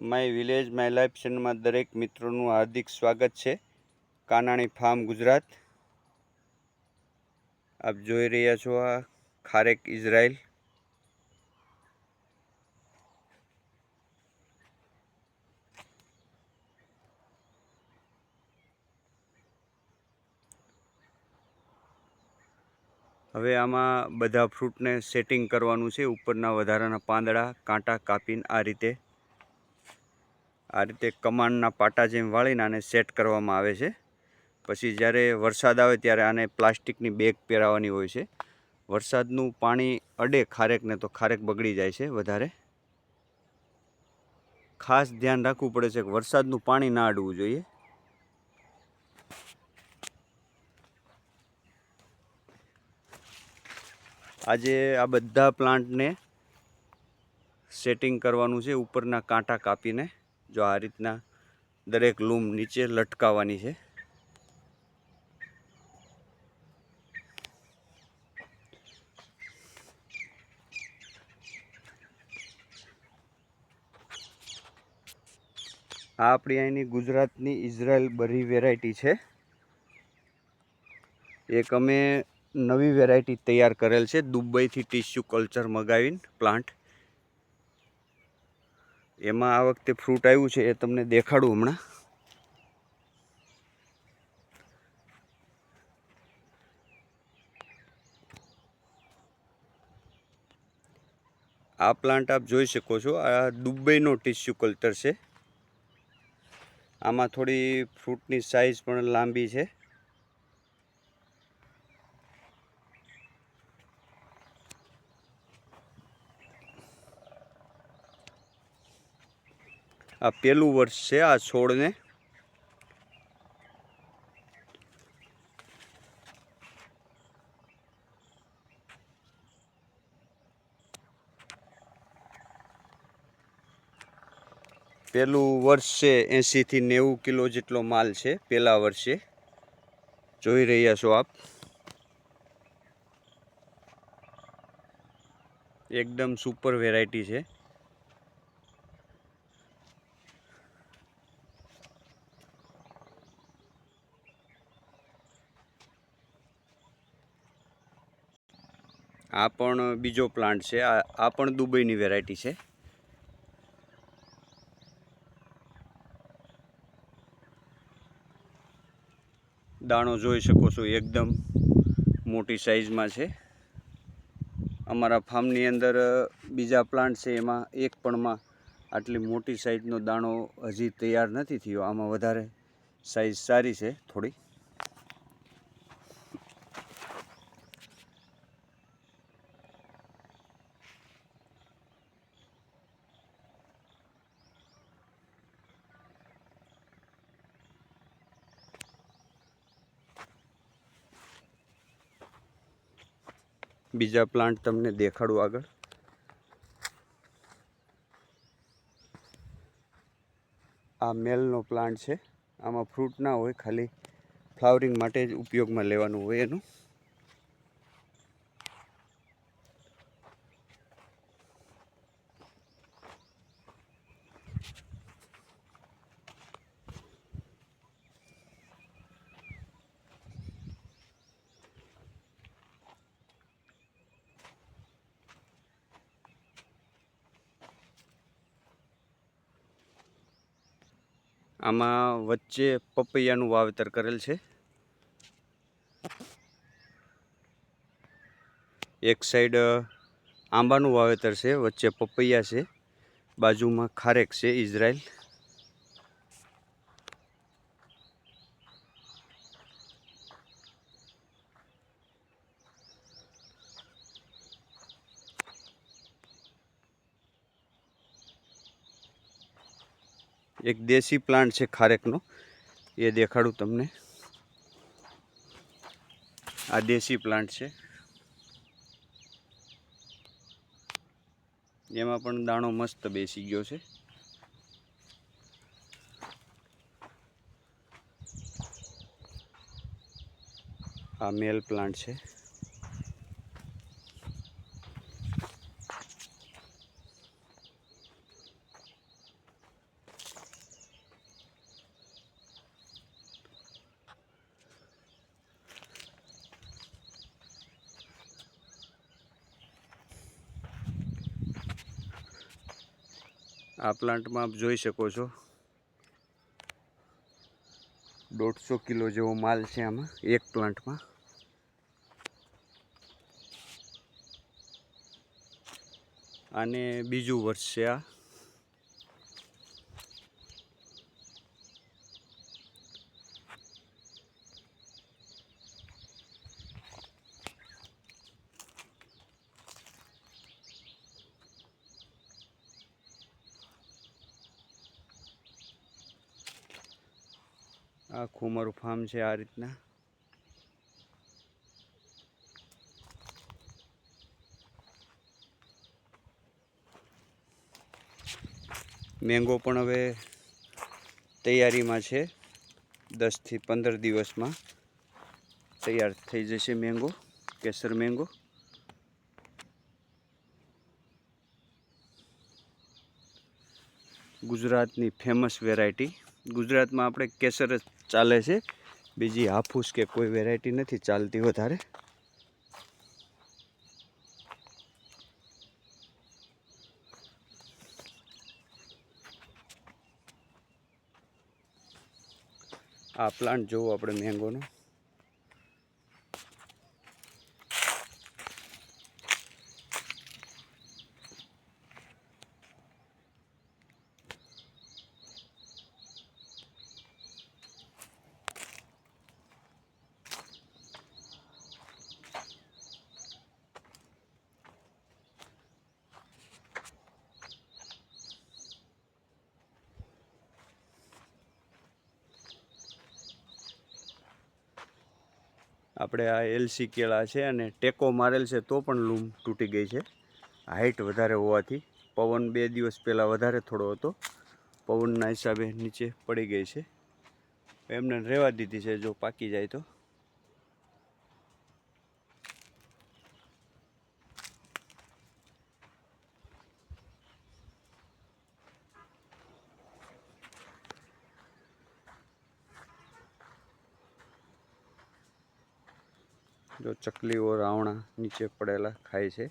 My village, my life ચેનલમાં દરેક મિત્રોનું હાર્દિક સ્વાગત છે. કાનાણી ફાર્મ ગુજરાત. આપ જોઈ રહ્યા છો આ ખારેક ઇઝરાયલ. હવે આમાં બધા ફ્રૂટને સેટિંગ કરવાનું છે. ઉપરના વધારાના પાંદડા, કાંટા કાપીને આ રીતે આ રીતે કમાનના પાટા જેમ વાળીને આને સેટ કરવામાં આવે છે. પછી જ્યારે વરસાદ આવે ત્યારે આને પ્લાસ્ટિકની બેગ પહેરાવવાની હોય છે. વરસાદનું પાણી અડે ખારેકને તો ખારેક બગડી જાય છે વધારે. ખાસ ધ્યાન રાખવું પડે છે કે વરસાદનું પાણી ના અડવું જોઈએ. આજે આ બધા પ્લાન્ટને સેટિંગ કરવાનું છે ઉપરના કાંટા કાપીને. જો આ રીતના દરેક લૂમ નીચે લટકાવવાની છે. આ આપણી અહીંની ગુજરાતની ઇઝરાયલ બરી વેરાયટી છે. એક અમે નવી વેરાયટી તૈયાર કરેલ છે, દુબઈથી ટીસ્યુ કલ્ચર મગાવીને પ્લાન્ટ. એમાં આ વખતે ફ્રૂટ આવ્યું છે એ તમને દેખાડું હમણાં. આ પ્લાન્ટ આપ જોઈ શકો છો, આ દુબઈનો ટીસ્યુ કલ્ચર છે. આમાં થોડી ફ્રૂટની સાઇઝ પણ લાંબી છે. આ પહેલું વર્ષ છે આ છોડને. પહેલું વર્ષ છે એંશીથી નેવું કિલો જેટલો માલ છે પહેલા વર્ષે. જોઈ રહ્યા છો આપ. એકદમ સુપર વેરાયટી છે. આ પણ બીજો પ્લાન્ટ છે. આ આ પણ દુબઈની વેરાયટી છે. દાણો જોઈ શકો છો, એકદમ મોટી સાઈઝમાં છે. અમારા ફાર્મની અંદર બીજા પ્લાન્ટ છે, એમાં એક પણમાં આટલી મોટી સાઈઝનો દાણો હજી તૈયાર નથી થયો. આમાં વધારે સાઈઝ સારી છે થોડી. બીજા પ્લાન્ટ તમને દેખાડું આગળ. આ મેલનો પ્લાન્ટ છે. આમાં ફ્રૂટ ના હોય, ખાલી ફ્લાવરિંગ માટે જ ઉપયોગમાં લેવાનું હોય એનું. આમાં વચ્ચે પપૈયાનું વાવેતર કરેલ છે. એક સાઈડ આંબાનું વાવેતર છે, વચ્ચે પપૈયા છે, બાજુમાં ખારેક છે ઇઝરાયલ એક દેશી પ્લાન્ટ છે ખારેકનો. એ દેખાડું તમને. આ દેશી પ્લાન્ટ છે. એમાં પણ દાણો મસ્ત બેસી ગયો છે. આ મેલ પ્લાન્ટ છે. આ પ્લાન્ટમાં આપ જોઈ શકો છો. દોઢસો કિલો જેવો માલ છે આમાં, એક પ્લાન્ટમાં. અને બીજું વર્ષ છે આ. આખું મારું ફાર્મ છે આ રીતના. મેંગો પણ હવે તૈયારીમાં છે. દસથી પંદર દિવસમાં તૈયાર થઈ જશે મેંગો, કેસર મેંગો. ગુજરાતની ફેમસ વેરાયટી ગુજરાતમાં આપણે કેસર જ ચાલે છે. બીજી હાફૂસ કે કોઈ વેરાયટી નથી ચાલતી વધારે આ પ્લાન્ટ જોવો આપણે મેંગોનો આપણે આ એલસી કેળા છે અને ટેકો મારેલ છે તો પણ લૂમ તૂટી ગઈ છે. હાઇટ વધારે હોવાથી પવન બે દિવસ પહેલાં વધારે થોડો હતો. પવનના હિસાબે નીચે પડી ગઈ છે. એમને રહેવા દીધી છે જો પાકી જાય તો. જો ચકલીઓ રાવણા નીચે પડેલા ખાય છે.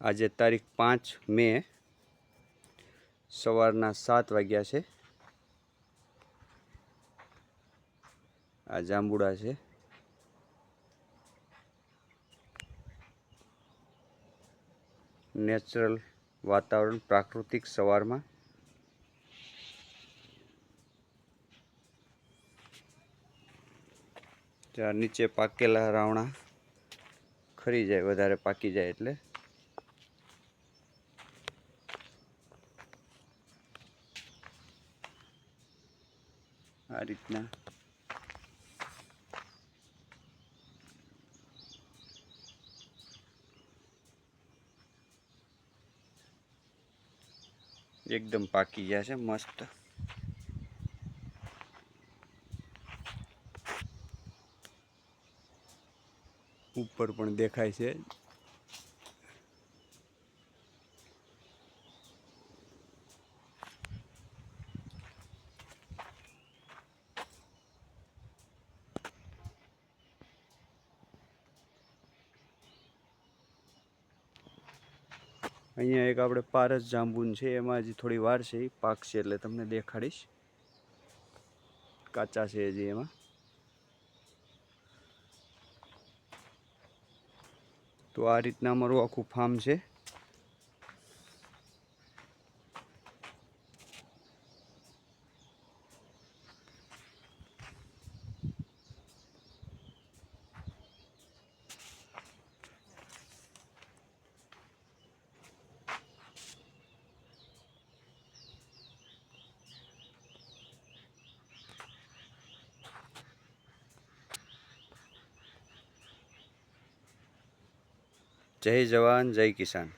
આજે તારીખ પાંચ મે સવારના સાત વાગ્યા છે. આ જાંબુડા છે. નેચરલ વાતાવરણ પ્રાકૃતિક સવારમાં ત્યાં નીચે પાકેલા રાવણા ખરી જાય, વધારે પાકી જાય એટલે. આ રીતના. એકદમ પાકી ગયા છે, મસ્ત. ઉપર પણ દેખાય છે. અહીંયા એક આપણે પારસ જાંબુન છે, એમાં હજી થોડી વાર છે એ પાકશે એટલે તમને દેખાડીશ. કાચા છે હજી એમાં. તો આ રીતના અમારું આખું ફાર્મ છે. જય જવાન જય કિસાન